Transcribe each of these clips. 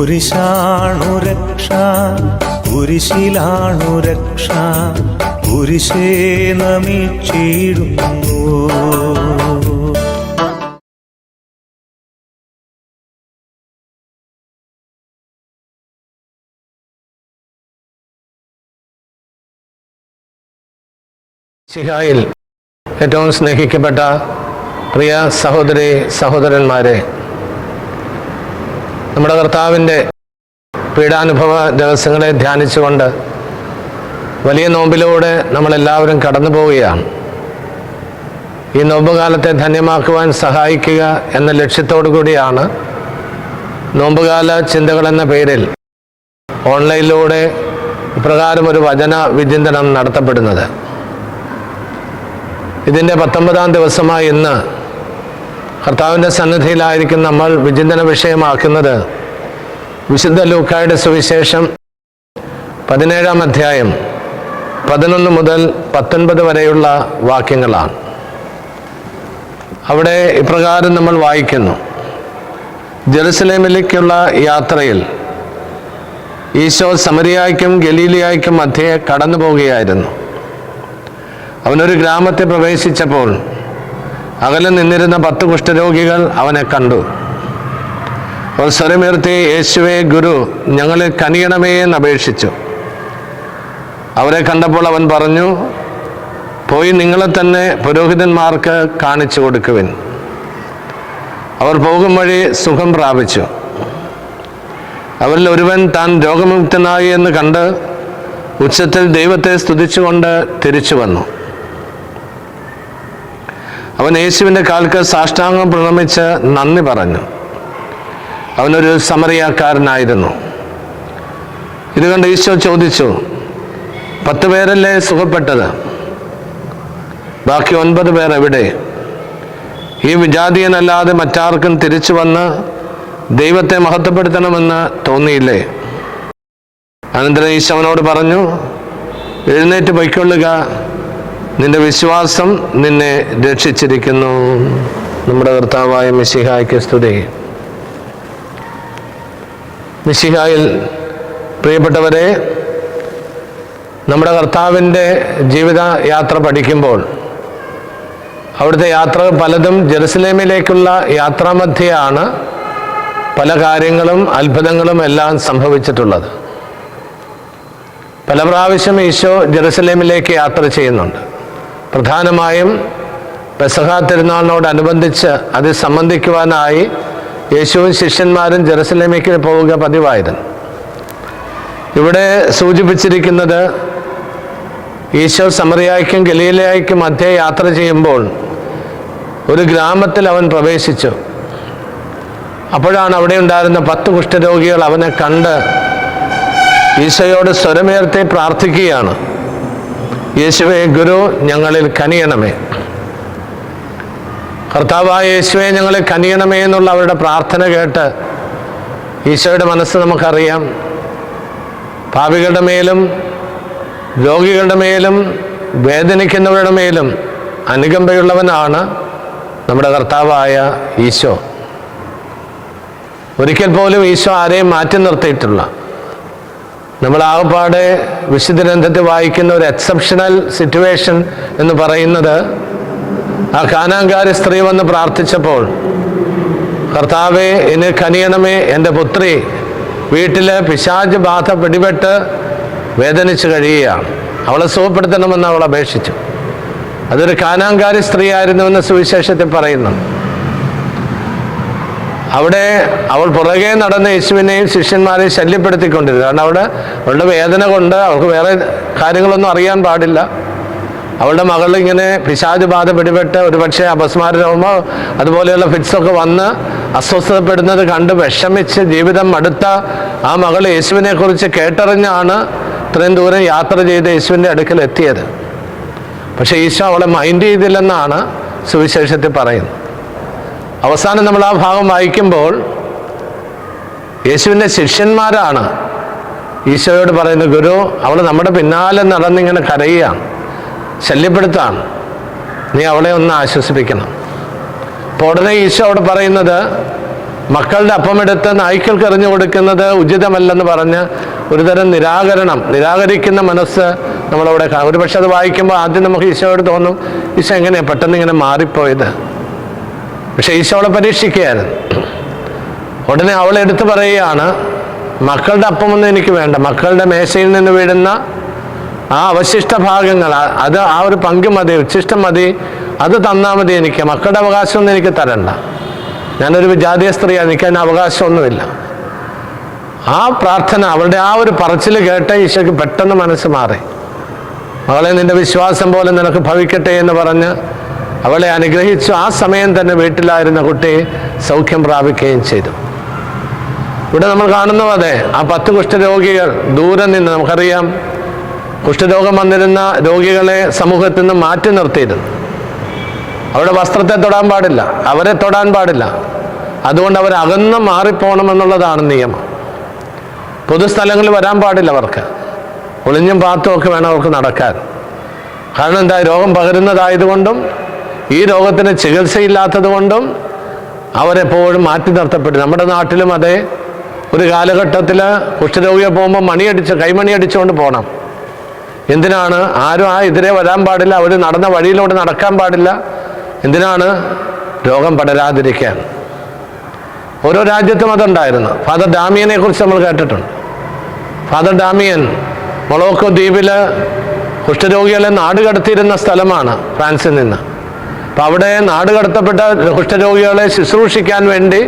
കുരിശാണു രക്ഷ കുരിശിലാണു രക്ഷ കുരിശേ നമിച്ചിടുന്നു. ശിഹായിൽ ഏറ്റവും സ്നേഹിക്കപ്പെട്ട പ്രിയ സഹോദരി സഹോദരന്മാരെ നമ്മുടെ കർത്താവിന്റെ പീഡാനുഭവ ദിവസങ്ങളെ ധ്യാനിച്ചുകൊണ്ട് വലിയ നോമ്പിലൂടെ നമ്മളെല്ലാവരും കടന്നു പോവുകയാണ്. ഈ നോമ്പുകാലത്തെ ധന്യമാക്കുവാൻ സഹായിക്കുക എന്ന ലക്ഷ്യത്തോടു കൂടിയാണ് നോമ്പുകാല ചിന്തകൾ എന്ന പേരിൽ ഓൺലൈനിലൂടെ ഇപ്രകാരം ഒരു വചന വിചിന്തനം നടത്തപ്പെടുന്നത്. ഇതിന്റെ പത്തൊമ്പതാം ദിവസമായി ഇന്ന് കർത്താവിന്റെ സന്നിധിയിലായിരിക്കും നമ്മൾ വിചിന്തന വിഷയമാക്കുന്നത്. വിശുദ്ധ ലൂക്കായുടെ സുവിശേഷം പതിനേഴാം അധ്യായം പതിനൊന്ന് മുതൽ പത്തൊൻപത് വരെയുള്ള വാക്യങ്ങളാണ്. അവിടെ ഇപ്രകാരം നമ്മൾ വായിക്കുന്നു. ജെറുസലേമിലേക്കുള്ള യാത്രയിൽ ഈശോ സമരിയായ്ക്കും ഗലീലിയായ്ക്കും മധ്യേ കടന്നു പോവുകയായിരുന്നു അവനൊരു ഗ്രാമത്തെ പ്രവേശിച്ചപ്പോൾ അകലെ നിന്നിരുന്ന പത്ത് കുഷ്ഠരോഗികൾ അവനെ കണ്ടു. അവൻ സ്വരമുയർത്തി യേശുവെ ഗുരു ഞങ്ങളെ കനിയണമേ എന്ന് അപേക്ഷിച്ചു. അവരെ കണ്ടപ്പോൾ അവൻ പറഞ്ഞു പോയി നിങ്ങളെ തന്നെ പുരോഹിതന്മാർക്ക് കാണിച്ചു കൊടുക്കുവിൻ. അവർ പോകും വഴി സുഖം പ്രാപിച്ചു. അവരിൽ ഒരുവൻ താൻ രോഗമുക്തനായി എന്ന് കണ്ട് ഉച്ചത്തിൽ ദൈവത്തെ സ്തുതിച്ചുകൊണ്ട് തിരിച്ചു വന്നു. അവൻ യേശുവിന്റെ കാൽക്ക് സാഷ്ടാംഗം പ്രണമിച്ച് നന്ദി പറഞ്ഞു. അവനൊരു സമറിയാക്കാരനായിരുന്നു. ഇത് കണ്ട് ഈശോ ചോദിച്ചു പത്ത് പേരല്ലേ സുഖപ്പെട്ടത്? ബാക്കി ഒൻപത് പേർ എവിടെ? ഈ വിജാതീയനല്ലാതെ മറ്റാർക്കും തിരിച്ചു വന്ന് ദൈവത്തെ മഹത്വപ്പെടുത്തണമെന്ന് തോന്നിയില്ലേ? അനന്തരം ഈശോനോട് പറഞ്ഞു എഴുന്നേറ്റ് പൊയ്ക്കൊള്ളുക. നിന്റെ വിശ്വാസം നിന്നെ രക്ഷിച്ചിരിക്കുന്നു. നമ്മുടെ കർത്താവായ മിശിഹായ്ക്ക് സ്തുതി. മിശിഹായിൽ പ്രിയപ്പെട്ടവരെ നമ്മുടെ കർത്താവിന്റെ ജീവിത യാത്ര പഠിക്കുമ്പോൾ അവിടുത്തെ യാത്ര പലതും ജെറുസലേമിലേക്കുള്ള യാത്രാമധ്യയാണ് പല കാര്യങ്ങളും അത്ഭുതങ്ങളും എല്ലാം സംഭവിച്ചിട്ടുള്ളത്. പല പ്രാവശ്യം ഈശോ ജെറുസലേമിലേക്ക് യാത്ര ചെയ്യുന്നുണ്ട്. പ്രധാനമായും പെസഹ തിരുനാളിനോടനുബന്ധിച്ച് അത് സംബന്ധിക്കുവാനായി യേശുവും ശിഷ്യന്മാരും ജെറുസലേമിലേക്ക് പോവുക പതിവായിരുന്നു ഇവിടെ സൂചിപ്പിച്ചിരിക്കുന്നത് ഈശോ സമറിയായ്ക്കും ഗലീലയായ്ക്കും മധ്യേ യാത്ര ചെയ്യുമ്പോൾ ഒരു ഗ്രാമത്തിൽ അവൻ പ്രവേശിച്ചു. അപ്പോഴാണ് അവിടെ ഉണ്ടായിരുന്ന പത്ത് കുഷ്ഠരോഗികൾ അവനെ കണ്ട് ഈശോയോട് സ്വരമേർത്തെ പ്രാർത്ഥിക്കുകയാണ്. യേശുവെ ഗുരു ഞങ്ങളിൽ കനിയണമേ. കർത്താവായ യേശുവെ ഞങ്ങളിൽ കനിയണമേ എന്നുള്ള അവരുടെ പ്രാർത്ഥന കേട്ട് ഈശോയുടെ മനസ്സ് നമുക്കറിയാം. പാപികളുടെ മേലും രോഗികളുടെ മേലും വേദനിക്കുന്നവരുടെ മേലും അനുകമ്പയുള്ളവനാണ് നമ്മുടെ കർത്താവായ ഈശോ. ഒരിക്കൽ പോലും ഈശോ ആരെയും മാറ്റി നിർത്തിയിട്ടില്ല. നമ്മൾ ആകപ്പാട് വിശുദ്ധ ഗ്രന്ഥത്തിൽ വായിക്കുന്ന ഒരു എക്സെപ്ഷണൽ സിറ്റുവേഷൻ എന്ന് പറയുന്നത് ആ കാനാങ്കാരി സ്ത്രീ വന്ന് പ്രാർത്ഥിച്ചപ്പോൾ കർത്താവെ എന്നെ കനിയണമേ എന്റെ പുത്രി വീട്ടിലെ പിശാജ് ബാധ പിടിപെട്ട് വേദനിച്ച് കഴിയുകയാണ്. അവളെ സുഖപ്പെടുത്തണമെന്ന് അവൾ അപേക്ഷിച്ചു. അതൊരു കാനാങ്കാരി സ്ത്രീ ആയിരുന്നുവെന്ന് സുവിശേഷത്തിൽ പറയുന്നു. അവിടെ അവൾ പുറകെ നടന്ന യേശുവിനെയും ശിഷ്യന്മാരെയും ശല്യപ്പെടുത്തിക്കൊണ്ടിരുന്നു. കാരണം അവിടെ അവളുടെ വേദന കൊണ്ട് അവൾക്ക് വേറെ കാര്യങ്ങളൊന്നും അറിയാൻ പാടില്ല. അവളുടെ മകൾ ഇങ്ങനെ പിശാജ് ബാധ പിടിപെട്ട് ഒരുപക്ഷെ പക്ഷേ അപസ്മാരമോ അതുപോലെയുള്ള ഫിറ്റ്സൊക്കെ വന്ന് അസ്വസ്ഥതപ്പെടുന്നത് കണ്ട് വിഷമിച്ച് ജീവിതം അടുത്ത ആ മകൾ യേശുവിനെ കുറിച്ച് കേട്ടറിഞ്ഞാണ് ഇത്രയും ദൂരം യാത്ര ചെയ്ത് യേശുവിന്റെ അടുക്കൽ എത്തിയത് പക്ഷേ ഈശോ അവളെ മൈൻഡ് ചെയ്തില്ലെന്നാണ് സുവിശേഷത്തിൽ പറയുന്നത്. അവസാനം നമ്മൾ ആ ഭാഗം വായിക്കുമ്പോൾ യേശുവിന്റെ ശിഷ്യന്മാരാണ് ഈശോയോട് പറയുന്നത് ഗുരു അവൾ നമ്മുടെ പിന്നാലെ നടന്നിങ്ങനെ കരയുകയാണ് ശല്യപ്പെടുത്താണ് നീ അവളെ ഒന്ന് ആശ്വസിപ്പിക്കണം. അപ്പോൾ ഉടനെ ഈശോ അവിടെ പറയുന്നത് മക്കളുടെ അപ്പമെടുത്ത് നായ്ക്കൾക്ക് എറിഞ്ഞു കൊടുക്കുന്നത് ഉചിതമല്ലെന്ന് പറഞ്ഞ് ഒരുതരം നിരാകരണം നിരാകരിക്കുന്ന മനസ്സ് നമ്മളവിടെ ഒരു പക്ഷെ അത് വായിക്കുമ്പോൾ ആദ്യം നമുക്ക് ഈശോയോട് തോന്നും ഈശോ എങ്ങനെയാണ് പെട്ടെന്ന് ഇങ്ങനെ മാറിപ്പോയത്? പക്ഷെ ഈശോ അവളെ പരീക്ഷിക്കുകയായിരുന്നു. ഉടനെ അവൾ എടുത്തു പറയുകയാണ് മക്കളുടെ അപ്പമൊന്നും എനിക്ക് വേണ്ട. മക്കളുടെ മേശയിൽ നിന്ന് വീഴുന്ന ആ അവശിഷ്ട ഭാഗങ്ങൾ അത് ആ ഒരു പങ്ക് മതി ഉച്ഛിഷ്ടം മതി അത് തന്നാൽ മതി എനിക്ക്. മക്കളുടെ അവകാശമൊന്നും എനിക്ക് തരണ്ട. ഞാനൊരു വിജാതീയ സ്ത്രീയാണ് എനിക്ക് അതിന് അവകാശമൊന്നുമില്ല. ആ പ്രാർത്ഥന അവളുടെ ആ ഒരു പറച്ചിൽ കേട്ട ഈശോയ്ക്ക് പെട്ടെന്ന് മനസ്സ് മാറി. മകളെ നിന്റെ വിശ്വാസം പോലെ നിനക്ക് ഭവിക്കട്ടെ എന്ന് പറഞ്ഞ് അവളെ അനുഗ്രഹിച്ചു ആ സമയം തന്നെ വീട്ടിലായിരുന്ന കുട്ടി സൗഖ്യം പ്രാപിക്കുകയും ചെയ്തു. ഇവിടെ നമ്മൾ കാണുന്നു അതെ ആ പത്ത് കുഷ്ഠരോഗികൾ ദൂരെ നിന്ന് നമുക്കറിയാം. കുഷ്ഠരോഗം വന്നിരുന്ന രോഗികളെ സമൂഹത്തിൽ നിന്ന് മാറ്റി നിർത്തിയിരുന്നു അവരുടെ വസ്ത്രത്തെ തൊടാൻ പാടില്ല അവരെ തൊടാൻ പാടില്ല. അതുകൊണ്ട് അവർ അകന്ന് മാറിപ്പോണമെന്നുള്ളതാണ് നിയമം. പൊതുസ്ഥലങ്ങളിൽ വരാൻ പാടില്ല അവർക്ക്. ഒളിഞ്ഞും പാത്തും ഒക്കെ വേണം അവർക്ക് നടക്കാൻ. കാരണം എന്താ രോഗം പകരുന്നതായതുകൊണ്ടും ഈ രോഗത്തിന് ചികിത്സയില്ലാത്തത് കൊണ്ടും അവരെപ്പോഴും മാറ്റി നിർത്തപ്പെട്ടു. നമ്മുടെ നാട്ടിലും അതെ. ഒരു കാലഘട്ടത്തിൽ കുഷ്ഠരോഗിയെ പോകുമ്പോൾ മണിയടിച്ച് കൈമണി അടിച്ചുകൊണ്ട് പോകണം എന്തിനാണ്? ആരും ആ എതിരെ വരാൻ പാടില്ല. അവർ നടന്ന വഴിയിലൂടെ നടക്കാൻ പാടില്ല. എന്തിനാണ്? രോഗം പടരാതിരിക്കാൻ. ഓരോ രാജ്യത്തും അതുണ്ടായിരുന്നു. ഫാദർ ഡാമിയനെ കുറിച്ച് നമ്മൾ കേട്ടിട്ടുണ്ട്. ഫാദർ ഡാമിയൻ മൊളോക്കോ ദ്വീപിൽ കുഷ്ഠരോഗികളെ നാട് കടത്തിയിരുന്ന സ്ഥലമാണ് ഫ്രാൻസിൽ നിന്ന്. അപ്പം അവിടെ നാട് കടത്തപ്പെട്ട കുഷ്ഠരോഗികളെ ശുശ്രൂഷിക്കാൻ വേണ്ടി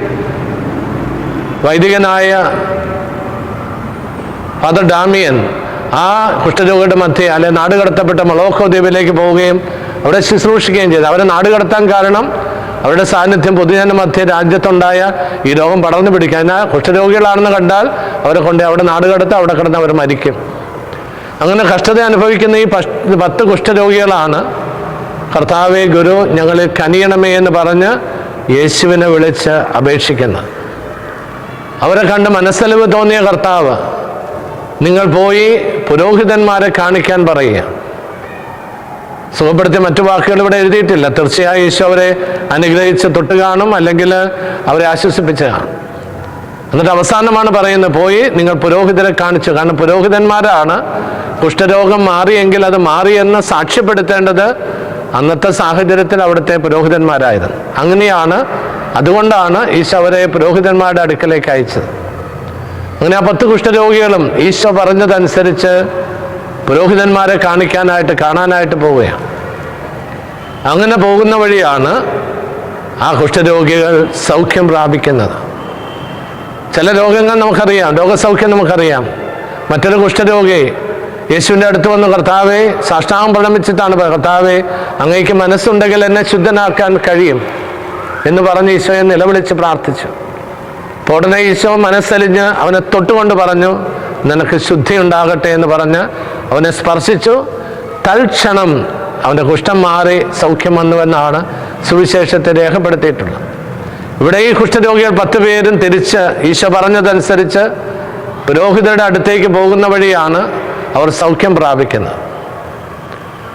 വൈദികനായ ഫാദർ ഡാമിയൻ ആ കുഷ്ഠരോഗിയുടെ മധ്യേ അല്ലെ നാട് കടത്തപ്പെട്ട മൊളോക്കോ ദ്വീപിലേക്ക് പോവുകയും അവിടെ ശുശ്രൂഷിക്കുകയും ചെയ്തു. അവരെ നാട് കടത്താൻ കാരണം അവരുടെ സാന്നിധ്യം പൊതുജന മധ്യ രാജ്യത്തുണ്ടായ ഈ രോഗം പടർന്നു പിടിക്കാൻ. എന്നാൽ കുഷ്ഠരോഗികളാണെന്ന് കണ്ടാൽ അവരെ കൊണ്ട് അവിടെ നാട് കടത്ത് അവിടെ കിടന്ന് അവർ മരിക്കും. അങ്ങനെ കഷ്ടത അനുഭവിക്കുന്ന ഈ പത്ത് കുഷ്ഠരോഗികളാണ് കർത്താവെ ഗുരു ഞങ്ങളിൽ കനിയണമേ എന്ന് പറഞ്ഞ് യേശുവിനെ വിളിച്ച് അപേക്ഷിക്കുന്നു. അവരെ കണ്ട് മനസ്സലിവ് തോന്നിയ കർത്താവ് നിങ്ങൾ പോയി പുരോഹിതന്മാരെ കാണിക്കാൻ പറയുക. സുഖപ്പെടുത്തിയ മറ്റു വാക്കുകൾ ഇവിടെ എഴുതിയിട്ടില്ല. തീർച്ചയായും യേശു അവരെ അനുഗ്രഹിച്ച് തൊട്ട് കാണും അല്ലെങ്കിൽ അവരെ ആശ്വസിപ്പിച്ച് കാണും. എന്നിട്ട് അവസാനമാണ് പറയുന്നത് പോയി നിങ്ങൾ പുരോഹിതരെ കാണിച്ചു കാരണം പുരോഹിതന്മാരാണ് കുഷ്ഠരോഗം മാറിയെങ്കിൽ അത് മാറിയെന്ന് സാക്ഷ്യപ്പെടുത്തേണ്ടത് അന്നത്തെ സാഹചര്യത്തിൽ അവിടുത്തെ പുരോഹിതന്മാരായിരുന്നു അങ്ങനെയാണ് അതുകൊണ്ടാണ് ഈശോ അവരെ പുരോഹിതന്മാരുടെ അടുക്കലേക്ക് അയച്ചത്. അങ്ങനെ ആ പത്ത് കുഷ്ഠരോഗികളും ഈശോ പറഞ്ഞതനുസരിച്ച് പുരോഹിതന്മാരെ കാണിക്കാനായിട്ട് കാണാനായിട്ട് പോവുകയാണ്. അങ്ങനെ പോകുന്ന വഴിയാണ് ആ കുഷ്ഠരോഗികൾ സൗഖ്യം പ്രാപിക്കുന്നത്. ചില രോഗങ്ങൾ നമുക്കറിയാം രോഗസൗഖ്യം നമുക്കറിയാം. മറ്റൊരു കുഷ്ഠരോഗി യേശുവിന്റെ അടുത്ത് വന്ന് കർത്താവെ സാഷ്ടാംഗം പ്രണമിച്ചിട്ടാണ് കർത്താവെ അങ്ങേക്ക് മനസ്സുണ്ടെങ്കിൽ എന്നെ ശുദ്ധനാക്കാൻ കഴിയും. എന്ന് പറഞ്ഞ് ഈശോയെ നിലവിളിച്ച് പ്രാർത്ഥിച്ചു. ഉടനെ ഈശോ മനസ്സലിഞ്ഞ് അവനെ തൊട്ടുകൊണ്ട് പറഞ്ഞു നിനക്ക് ശുദ്ധി ഉണ്ടാകട്ടെ എന്ന് പറഞ്ഞ് അവനെ സ്പർശിച്ചു. തൽക്ഷണം അവന്റെ കുഷ്ഠം മാറി സൗഖ്യം വന്നുവെന്നാണ് സുവിശേഷത്തെ രേഖപ്പെടുത്തിയിട്ടുള്ളത്. ഇവിടെ ഈ കുഷ്ഠരോഗികൾ പത്ത് പേരും തിരിച്ച് ഈശോ പറഞ്ഞതനുസരിച്ച് പുരോഹിതരുടെ അടുത്തേക്ക് പോകുന്ന വഴിയാണ് അവർ സൗഖ്യം പ്രാപിക്കുന്നത്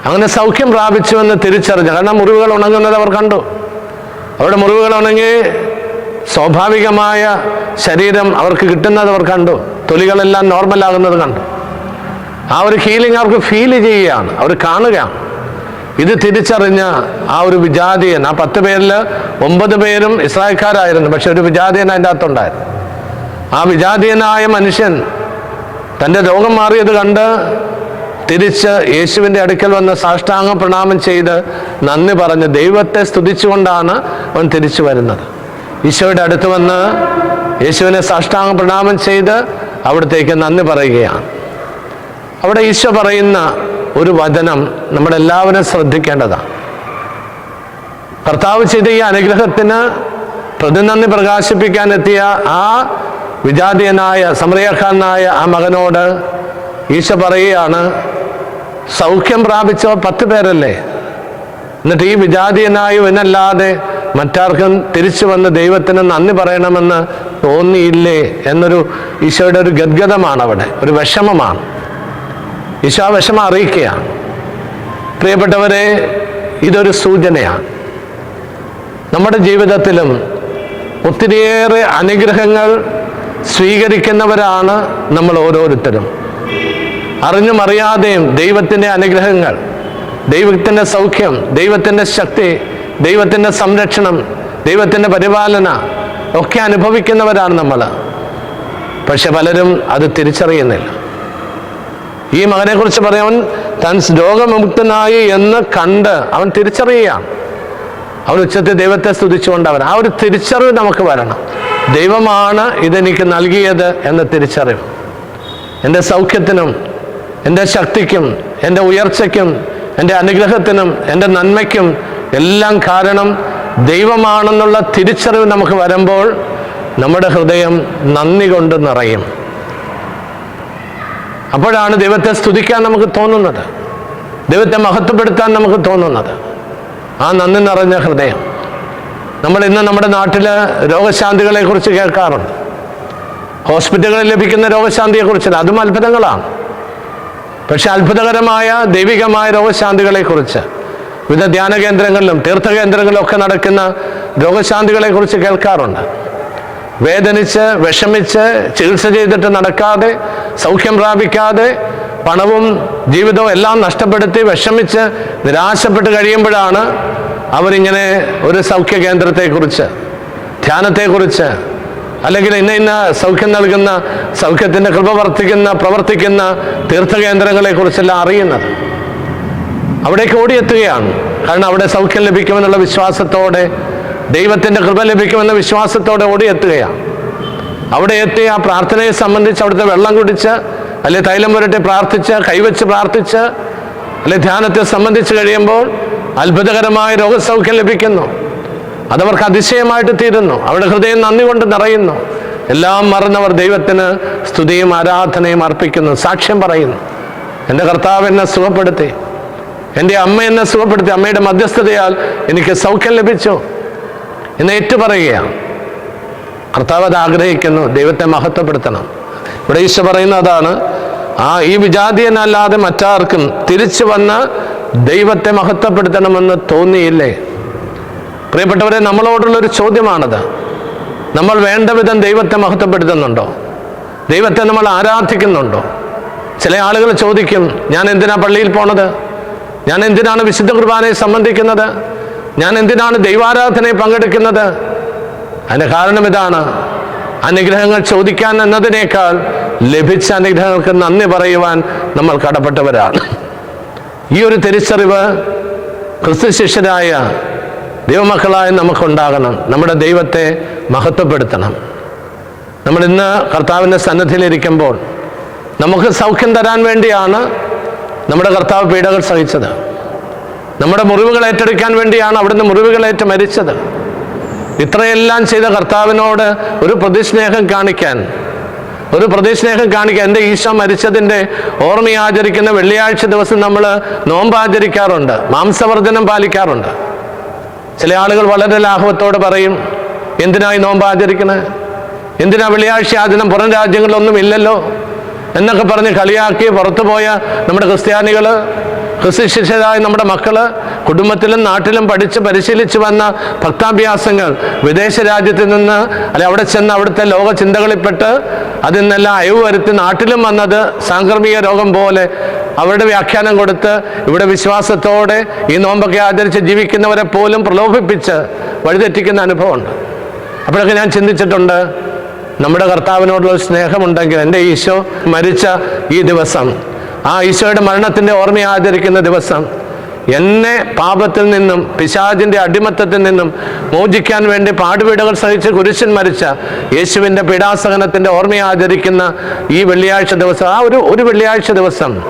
അങ്ങനെ സൗഖ്യം പ്രാപിച്ചുവെന്ന് തിരിച്ചറിഞ്ഞു കാരണം മുറിവുകൾ ഉണങ്ങുന്നത് അവർ കണ്ടു. അവരുടെ മുറിവുകൾ ഉണങ്ങി സ്വാഭാവികമായ ശരീരം അവർക്ക് കിട്ടുന്നത് അവർ കണ്ടു. തൊലികളെല്ലാം നോർമലാകുന്നത് കണ്ടു. ആ ഒരു ഹീലിംഗ് അവർക്ക് ഫീൽ ചെയ്യുകയാണ് അവർ കാണുകയാണ്. ഇത് തിരിച്ചറിഞ്ഞ ആ ഒരു വിജാതിയൻ ആ പത്ത് പേരിൽ ഒമ്പത് പേരും ഇസ്രായേൽക്കാരായിരുന്നു പക്ഷെ ഒരു വിജാതിയൻ അതിന്റെ അകത്തുണ്ടായിരുന്നു. ആ വിജാതീയനായ മനുഷ്യൻ തന്റെ രോഗം മാറിയത് കണ്ട് തിരിച്ച് യേശുവിന്റെ അടുക്കൽ വന്ന് സാഷ്ടാംഗ പ്രണാമം ചെയ്ത് നന്ദി പറഞ്ഞ് ദൈവത്തെ സ്തുതിച്ചുകൊണ്ടാണ് അവൻ തിരിച്ചു വരുന്നത്. ഈശോയുടെ അടുത്ത് വന്ന് യേശുവിനെ സാഷ്ടാംഗ പ്രണാമം ചെയ്ത് അവിടത്തേക്ക് നന്ദി പറയുകയാണ്. അവിടെ ഈശോ പറയുന്ന ഒരു വചനം നമ്മളെല്ലാവരും ശ്രദ്ധിക്കേണ്ടതാണ്. കർത്താവ് ചെയ്ത ഈ അനുഗ്രഹത്തിന് പ്രതിനന്ദി പ്രകാശിപ്പിക്കാൻ എത്തിയ ആ വിജാതീയനായ സമ്രയഖാനായ ആ മകനോട് ഈശ പറയുകയാണ് സൗഖ്യം പ്രാപിച്ച പത്ത് പേരല്ലേ? എന്നിട്ട് ഈ വിജാതീയനായും എന്നല്ലാതെ മറ്റാർക്കും തിരിച്ചു വന്ന് ദൈവത്തിന് നന്ദി പറയണമെന്ന് തോന്നിയില്ലേ എന്നൊരു ഈശോയുടെ ഒരു ഗദ്ഗതമാണ് അവിടെ ഒരു വിഷമമാണ്. ഈശോ ആ വിഷമം അറിയിക്കുകയാണ്. പ്രിയപ്പെട്ടവരെ ഇതൊരു സൂചനയാണ്. നമ്മുടെ ജീവിതത്തിലും ഒത്തിരിയേറെ അനുഗ്രഹങ്ങൾ സ്വീകരിക്കുന്നവരാണ് നമ്മൾ ഓരോരുത്തരും. അറിഞ്ഞും അറിയാതെയും ദൈവത്തിന്റെ അനുഗ്രഹങ്ങൾ ദൈവത്തിന്റെ സൗഖ്യം ദൈവത്തിന്റെ ശക്തി ദൈവത്തിന്റെ സംരക്ഷണം ദൈവത്തിന്റെ പരിപാലന ഒക്കെ അനുഭവിക്കുന്നവരാണ് നമ്മൾ. പക്ഷെ പലരും അത് തിരിച്ചറിയുന്നില്ല. ഈ മകനെക്കുറിച്ച് പറയാൻ താൻ രോഗമുക്തനായി എന്ന് കണ്ട് അവൻ തിരിച്ചറിയുകയാണ്. അവൻ ഉച്ചത്തിൽ ദൈവത്തെ സ്തുതിച്ചുകൊണ്ട് അവൻ ആ ഒരു തിരിച്ചറിവ് നമുക്ക് വരണം. ദൈവമാണ് ഇതെനിക്ക് നൽകിയത് എന്ന തിരിച്ചറിവ്. എന്റെ സൗഖ്യത്തിനും എന്റെ ശക്തിക്കും എന്റെ ഉയർച്ചയ്ക്കും എന്റെ അനുഗ്രഹത്തിനും എന്റെ നന്മയ്ക്കും എല്ലാം കാരണം ദൈവമാണെന്നുള്ള തിരിച്ചറിവ് നമുക്ക് വരുമ്പോൾ നമ്മുടെ ഹൃദയം നന്ദി കൊണ്ട് നിറയും. അപ്പോഴാണ് ദൈവത്തെ സ്തുതിക്കാൻ നമുക്ക് തോന്നുന്നത്. ദൈവത്തെ മഹത്വപ്പെടുത്താൻ നമുക്ക് തോന്നുന്നത്. ആ നന്ദി നിറഞ്ഞ ഹൃദയം. നമ്മൾ ഇന്ന് നമ്മുടെ നാട്ടിൽ രോഗശാന്തികളെ കുറിച്ച് കേൾക്കാറുണ്ട്. ഹോസ്പിറ്റലുകളിൽ ലഭിക്കുന്ന രോഗശാന്തിയെക്കുറിച്ചല്ല അതും അത്ഭുതങ്ങളാണ്. പക്ഷെ അത്ഭുതകരമായ ദൈവികമായ രോഗശാന്തികളെ കുറിച്ച് വിവിധ ധ്യാന കേന്ദ്രങ്ങളിലും തീർത്ഥ കേന്ദ്രങ്ങളിലും ഒക്കെ നടക്കുന്ന രോഗശാന്തികളെ കുറിച്ച് കേൾക്കാറുണ്ട്. വേദനിച്ച് വിഷമിച്ച് ചികിത്സ ചെയ്തിട്ട് നടക്കാതെ സൗഖ്യം പ്രാപിക്കാതെ പണവും ജീവിതവും എല്ലാം നഷ്ടപ്പെടുത്തി വിഷമിച്ച് നിരാശപ്പെട്ട് കഴിയുമ്പോഴാണ് അവരിങ്ങനെ ഒരു സൗഖ്യ കേന്ദ്രത്തെക്കുറിച്ച് ധ്യാനത്തെക്കുറിച്ച് അല്ലെങ്കിൽ ഇന്ന ഇന്ന സൗഖ്യം നൽകുന്ന സൗഖ്യത്തിന്റെ കൃപ വർത്തിക്കുന്ന പ്രവർത്തിക്കുന്ന തീർത്ഥകേന്ദ്രങ്ങളെക്കുറിച്ചെല്ലാം അറിയുന്നത്. അവിടേക്ക് ഓടിയെത്തുകയാണ്. കാരണം അവിടെ സൗഖ്യം ലഭിക്കുമെന്നുള്ള വിശ്വാസത്തോടെ ദൈവത്തിന്റെ കൃപ ലഭിക്കുമെന്ന വിശ്വാസത്തോടെ ഓടിയെത്തുകയാണ്. അവിടെ എത്തി ആ പ്രാർത്ഥനയെ സംബന്ധിച്ച് അവിടുത്തെ വെള്ളം കുടിച്ച് അല്ലെ തൈലം പുരട്ടി പ്രാർത്ഥിച്ച് കൈവച്ച് പ്രാർത്ഥിച്ച് അല്ലെ ധ്യാനത്തെ സംബന്ധിച്ച് കഴിയുമ്പോൾ അത്ഭുതകരമായ രോഗസൗഖ്യം ലഭിക്കുന്നു. അതവർക്ക് അതിശയമായിട്ട് തീരുന്നു. അവരുടെ ഹൃദയം നന്ദി കൊണ്ട് നിറയുന്നു. എല്ലാം മറന്നവർ ദൈവത്തിന് സ്തുതിയും ആരാധനയും അർപ്പിക്കുന്നു. സാക്ഷ്യം പറയുന്നു. എന്റെ കർത്താവ് എന്നെ സുഖപ്പെടുത്തി. എന്റെ അമ്മ എന്നെ സുഖപ്പെടുത്തി. അമ്മയുടെ മധ്യസ്ഥതയാൽ എനിക്ക് സൗഖ്യം ലഭിച്ചു. എന്ന് ഏറ്റുപറയുകയാണ്. കർത്താവ് അത് ആഗ്രഹിക്കുന്നു. ദൈവത്തെ മഹത്വപ്പെടുത്തണം. ഇവിടെ ഈശോ പറയുന്ന അതാണ്. ആ ഈ വിജാതീയനല്ലാതെ മറ്റാർക്കും തിരിച്ചു വന്ന് ദൈവത്തെ മഹത്വപ്പെടുത്തണമെന്ന് തോന്നിയില്ലേ? പ്രിയപ്പെട്ടവരെ നമ്മളോടുള്ള ഒരു ചോദ്യമാണത്. നമ്മൾ വേണ്ട വിധം ദൈവത്തെ മഹത്വപ്പെടുത്തുന്നുണ്ടോ? ദൈവത്തെ നമ്മൾ ആരാധിക്കുന്നുണ്ടോ? ചില ആളുകൾ ചോദിക്കും ഞാൻ എന്തിനാണ് പള്ളിയിൽ പോണത്? ഞാൻ എന്തിനാണ് വിശുദ്ധ കുർബാനയെ സംബന്ധിക്കുന്നത്? ഞാൻ എന്തിനാണ് ദൈവാരാധനയെ പങ്കെടുക്കുന്നത്? അതിന്റെ കാരണം ഇതാണ്. അനുഗ്രഹങ്ങൾ ചോദിക്കാൻ എന്നതിനേക്കാൾ ലഭിച്ച അനുഗ്രഹങ്ങൾക്ക് നന്ദി പറയുവാൻ നമ്മൾ കടപ്പെട്ടവരാണ്. ഈ ഒരു തിരിച്ചറിവ് ക്രിസ്തു ശിഷ്യരായ ദൈവമക്കളായി നമുക്കുണ്ടാകണം. നമ്മുടെ ദൈവത്തെ മഹത്വപ്പെടുത്തണം. നമ്മൾ ഇന്ന് കർത്താവിന്റെ സന്നദ്ധിയിലിരിക്കുമ്പോൾ നമുക്ക് സൗഖ്യം തരാൻ വേണ്ടിയാണ് നമ്മുടെ കർത്താവ് പീഡകൾ സഹിച്ചത്. നമ്മുടെ മുറിവുകൾ ഏറ്റെടുക്കാൻ വേണ്ടിയാണ് അവിടുന്ന് മുറിവുകളേറ്റ് മരിച്ചത്. ഇത്രയെല്ലാം ചെയ്ത കർത്താവിനോട് ഒരു പ്രതിസ്നേഹം കാണിക്കാൻ ഒരു പ്രതിസ്നേഹം കാണിക്കുക. എന്റെ ഈശോ മരിച്ചതിന്റെ ഓർമ്മയാചരിക്കുന്ന വെള്ളിയാഴ്ച ദിവസം നമ്മൾ നോമ്പാചരിക്കാറുണ്ട് മാംസവർജനം പാലിക്കാറുണ്ട്. ചില ആളുകൾ വളരെ ലാഘവത്തോട് പറയും എന്തിനായി നോമ്പ് ആചരിക്കണേ? എന്തിനാ വെള്ളിയാഴ്ച ആചരണം? പുറം രാജ്യങ്ങളിലൊന്നും ഇല്ലല്ലോ? എന്നൊക്കെ പറഞ്ഞ് കളിയാക്കി പുറത്തു പോയ നമ്മുടെ ക്രിസ്ത്യാനികൾ ക്രിസ്തു ശിഷ്യരായ നമ്മുടെ മക്കൾ കുടുംബത്തിലും നാട്ടിലും പഠിച്ച് പരിശീലിച്ച് വന്ന ഭക്താഭ്യാസങ്ങൾ വിദേശ രാജ്യത്ത് നിന്ന് അല്ലെ അവിടെ ചെന്ന് അവിടുത്തെ ലോക ചിന്തകളിൽപ്പെട്ട് അതിൽ നിന്നെല്ലാം അയവ് വരുത്തി നാട്ടിലും വന്നത് സാംക്രമിക രോഗം പോലെ അവരുടെ വ്യാഖ്യാനം കൊടുത്ത് ഇവിടെ വിശ്വാസത്തോടെ ഈ നോമ്പൊക്കെ ആചരിച്ച് ജീവിക്കുന്നവരെ പോലും പ്രലോഭിപ്പിച്ച് വഴിതെറ്റിക്കുന്ന അനുഭവമുണ്ട്. അപ്പോഴൊക്കെ ഞാൻ ചിന്തിച്ചിട്ടുണ്ട് നമ്മുടെ കർത്താവിനോടുള്ള സ്നേഹമുണ്ടെങ്കിൽ എന്റെ ഈശോ മരിച്ച ഈ ദിവസം ആ ഈശോയുടെ മരണത്തിന്റെ ഓർമ്മ ആചരിക്കുന്ന ദിവസം എന്നെ പാപത്തിൽ നിന്നും പിശാചിന്റെ അടിമത്തത്തിൽ നിന്നും മോചിക്കാൻ വേണ്ടി പാടുപീടുകൾ സഹിച്ച് കുരിശൻ മരിച്ച യേശുവിന്റെ പീഡാസഹനത്തിന്റെ ഓർമ്മ ആചരിക്കുന്ന ഈ വെള്ളിയാഴ്ച ദിവസം ആ ഒരു ഒരു വെള്ളിയാഴ്ച ദിവസം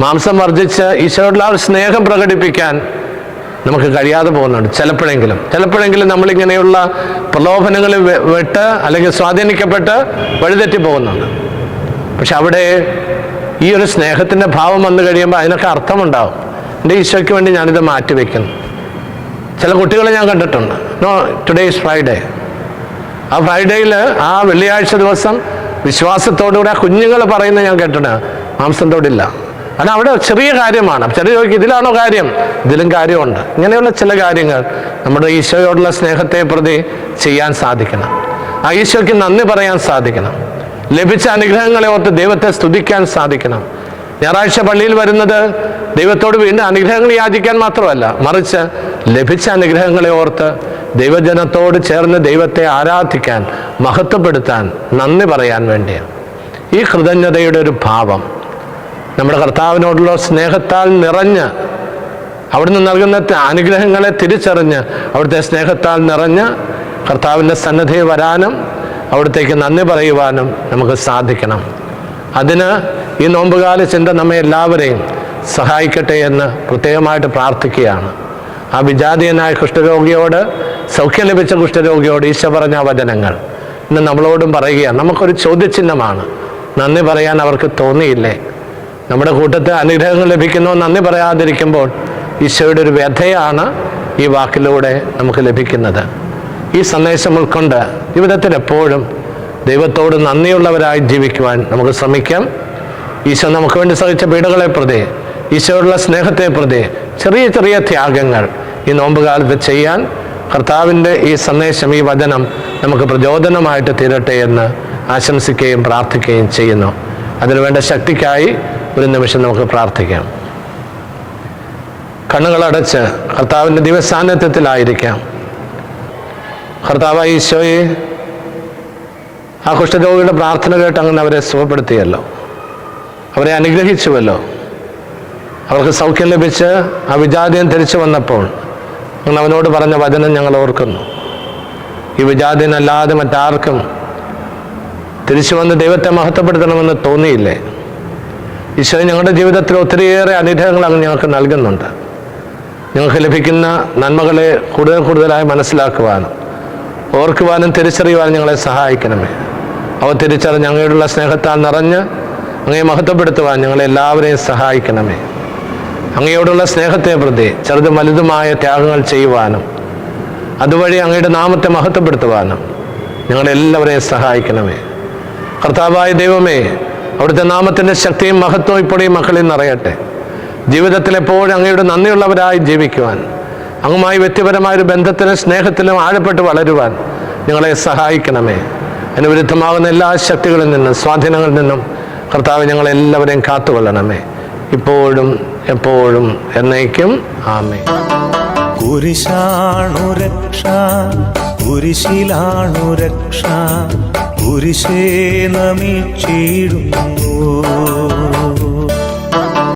മാംസം വർജിച്ച് ഈശോയോടുള്ള ഒരു സ്നേഹം പ്രകടിപ്പിക്കാൻ നമുക്ക് കഴിയാതെ പോകുന്നുണ്ട് ചിലപ്പോഴെങ്കിലും. ചിലപ്പോഴെങ്കിലും നമ്മളിങ്ങനെയുള്ള പ്രലോഭനങ്ങളിൽ വെ- വിട്ട് അല്ലെങ്കിൽ സ്വാധീനിക്കപ്പെട്ട് വഴിതെറ്റി പോകുന്നുണ്ട്. പക്ഷെ അവിടെ ഈ ഒരു സ്നേഹത്തിന്റെ ഭാവം വന്നു കഴിയുമ്പോൾ അതിനൊക്കെ അർത്ഥമുണ്ടാവും. എന്റെ ഈശോയ്ക്ക് വേണ്ടി ഞാനിത് മാറ്റിവെക്കുന്നു. ചില കുട്ടികളെ ഞാൻ കണ്ടിട്ടുണ്ട്. നോ ടുഡേ ഇസ് ഫ്രൈഡേ ആ ഫ്രൈഡേയിൽ ആ വെള്ളിയാഴ്ച ദിവസം വിശ്വാസത്തോടുകൂടി ആ കുഞ്ഞുങ്ങൾ പറയുന്നത് ഞാൻ കേട്ടിട്ടുണ്ട്. മാംസം തൊടില്ല. കാരണം അവിടെ ചെറിയ കാര്യമാണ്. ചെറിയ ചോദിക്കും ഇതിലാണോ കാര്യം? ഇതിലും കാര്യമുണ്ട്. ഇങ്ങനെയുള്ള ചില കാര്യങ്ങൾ നമ്മുടെ ഈശോയോടുള്ള സ്നേഹത്തെ പ്രതി ചെയ്യാൻ സാധിക്കണം. ആ ഈശോയ്ക്ക് നന്ദി പറയാൻ സാധിക്കണം. ലഭിച്ച അനുഗ്രഹങ്ങളെ ഓർത്ത് ദൈവത്തെ സ്തുതിക്കാൻ സാധിക്കണം. ഞായറാഴ്ച പള്ളിയിൽ വരുന്നത് ദൈവത്തോട് വീണ്ടും അനുഗ്രഹങ്ങൾ യാചിക്കാൻ മാത്രമല്ല മറിച്ച് ലഭിച്ച അനുഗ്രഹങ്ങളെ ഓർത്ത് ദൈവജനത്തോട് ചേർന്ന് ദൈവത്തെ ആരാധിക്കാൻ മഹത്വപ്പെടുത്താൻ നന്ദി പറയാൻ വേണ്ടിയാണ്. ഈ കൃതജ്ഞതയുടെ ഒരു ഭാവം നമ്മുടെ കർത്താവിനോടുള്ള സ്നേഹത്താൽ നിറഞ്ഞ് അവിടുന്ന് നൽകുന്ന അനുഗ്രഹങ്ങളെ തിരിച്ചറിഞ്ഞ് അവിടുത്തെ സ്നേഹത്താൽ നിറഞ്ഞ് കർത്താവിന്റെ സന്നദ്ധയിൽ വരാനും അവിടത്തേക്ക് നന്ദി പറയുവാനും നമുക്ക് സാധിക്കണം. അതിന് ഈ നോമ്പുകാല ചിന്ത നമ്മെ എല്ലാവരെയും സഹായിക്കട്ടെ എന്ന് പ്രത്യേകമായിട്ട് പ്രാർത്ഥിക്കുകയാണ്. ആ വിജാതീയനായ കുഷ്ഠരോഗിയോട് സൗഖ്യം ലഭിച്ച കുഷ്ഠരോഗിയോട് ഈശോ പറഞ്ഞ വചനങ്ങൾ ഇന്ന് നമ്മളോടും പറയുകയാണ്. നമുക്കൊരു ചോദ്യചിഹ്നമാണ്. നന്ദി പറയാൻ അവർക്ക് തോന്നിയില്ലേ? നമ്മുടെ കൂട്ടത്തിൽ അനുഗ്രഹങ്ങൾ ലഭിക്കുന്നു നന്ദി പറയാതിരിക്കുമ്പോൾ ഈശോയുടെ ഒരു വ്യഥയാണ് ഈ വാക്കിലൂടെ നമുക്ക് ലഭിക്കുന്നത്. ഈ സന്ദേശം ഉൾക്കൊണ്ട് ജീവിതത്തിൽ എപ്പോഴും ദൈവത്തോട് നന്ദിയുള്ളവരായി ജീവിക്കുവാൻ നമുക്ക് ശ്രമിക്കാം. ഈശോ നമുക്ക് വേണ്ടി സഹിച്ച പീഡകളെ പ്രതി ഈശോയുള്ള സ്നേഹത്തെ പ്രതി ചെറിയ ചെറിയ ത്യാഗങ്ങൾ ഈ നോമ്പുകാലത്ത് ചെയ്യാൻ കർത്താവിന്റെ ഈ സന്ദേശം ഈ വചനം നമുക്ക് പ്രചോദനമായിട്ട് തീരട്ടെ എന്ന് ആശംസിക്കുകയും പ്രാർത്ഥിക്കുകയും ചെയ്യുന്നു. അതിനുവേണ്ട ശക്തിക്കായി ഒരു നിമിഷം നമുക്ക് പ്രാർത്ഥിക്കാം. കണ്ണുകളടച്ച് കർത്താവിന്റെ ദിവസാന്നിധ്യത്തിലായിരിക്കാം കർത്താവ് ഈശോയെ ആ കുഷ്ഠരോഗിയുടെ പ്രാർത്ഥന കേട്ട് അങ്ങനെ അവരെ സുഖപ്പെടുത്തിയല്ലോ. അവരെ അനുഗ്രഹിച്ചുവല്ലോ. അവർക്ക് സൗഖ്യം ലഭിച്ച് ആ വിജാതീയം തിരിച്ചു വന്നപ്പോൾ നിങ്ങൾ അവനോട് പറഞ്ഞ വചനം ഞങ്ങൾ ഓർക്കുന്നു. ഈ വിജാതീനല്ലാതെ മറ്റാർക്കും തിരിച്ചു വന്ന് ദൈവത്തെ മഹത്വപ്പെടുത്തണമെന്ന് തോന്നിയില്ലേ? ഈശോ ഞങ്ങളുടെ ജീവിതത്തിൽ ഒത്തിരിയേറെ അനുഗ്രഹങ്ങൾ അങ്ങ് ഞങ്ങൾക്ക് നൽകുന്നുണ്ട്. ഞങ്ങൾക്ക് ലഭിക്കുന്ന നന്മകളെ കൂടുതൽ കൂടുതലായി മനസ്സിലാക്കുവാനും ഓർക്കുവാനും തിരിച്ചറിയുവാനും ഞങ്ങളെ സഹായിക്കണമേ. അവ തിരിച്ചറിഞ്ഞ് അങ്ങയോടുള്ള സ്നേഹത്താൽ നിറഞ്ഞ് അങ്ങയെ മഹത്വപ്പെടുത്തുവാൻ ഞങ്ങളെ എല്ലാവരെയും സഹായിക്കണമേ. അങ്ങയോടുള്ള സ്നേഹത്തെ പ്രതി ചെറുതും വലുതുമായ ത്യാഗങ്ങൾ ചെയ്യുവാനും അതുവഴി അങ്ങയുടെ നാമത്തെ മഹത്വപ്പെടുത്തുവാനും ഞങ്ങളെല്ലാവരെയും സഹായിക്കണമേ. കർത്താവായ ദൈവമേ അവിടുത്തെ നാമത്തിന്റെ ശക്തിയും മഹത്വവും ഇപ്പോഴും മക്കളിൽ നിറയട്ടെ. ജീവിതത്തിൽ എപ്പോഴും അങ്ങയുടെ നന്ദിയുള്ളവരായി ജീവിക്കുവാൻ അങ്ങുമായി വ്യക്തിപരമായ ഒരു ബന്ധത്തിലും സ്നേഹത്തിലും ആഴപ്പെട്ട് വളരുവാൻ ഞങ്ങളെ സഹായിക്കണമേ. അതിന് വിരുദ്ധമാകുന്ന എല്ലാ ശക്തികളിൽ നിന്നും സ്വാധീനങ്ങളിൽ നിന്നും കർത്താവ് ഞങ്ങളെല്ലാവരെയും കാത്തുകൊള്ളണമേ. ഇപ്പോഴും എപ്പോഴും എന്നേക്കും ആമേ കുരിശാണു രക്ഷ കുരിശിലാണു രക്ഷ കുരിശേ നമിച്ചിടുന്നു.